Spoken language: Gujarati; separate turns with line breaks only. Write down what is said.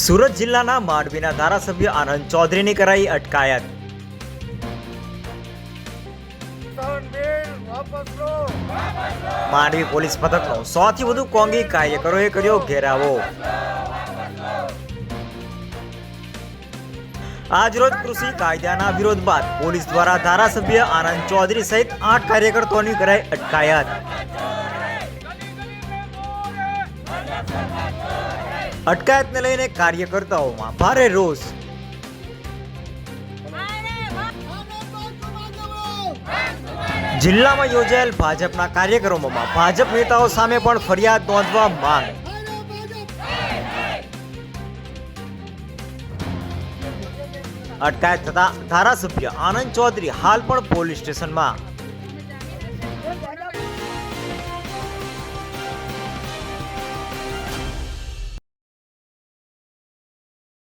સુરત જિલ્લાના માંડવીના ધારાસભ્ય આનંદ ચૌધરીની કરાઈ અટકાયત. માંડવી પોલીસ મથકનો સૌથી વધુ કોંગી કાર્યકરોએ કર્યો ઘેરાવો. આજરોજ કૃષિ કાયદાના વિરોધ બાદ પોલીસ દ્વારા ધારાસભ્ય આનંદ ચૌધરી સહિત આઠ કાર્યકર્તાઓની કરાઈ અટકાયત. અટકાયતને લઈને કાર્યકર્તાઓમાં ભારે રોષ. જિલ્લામાં યોજાયેલ ભાજપના કાર્યક્રમોમાં ભાજપ નેતાઓ સામે પણ ફરિયાદ નોંધવા માંગ. અટકાયત થતા ધારાસભ્ય આનંદ ચૌધરી હાલ પણ પોલીસ સ્ટેશનમાં.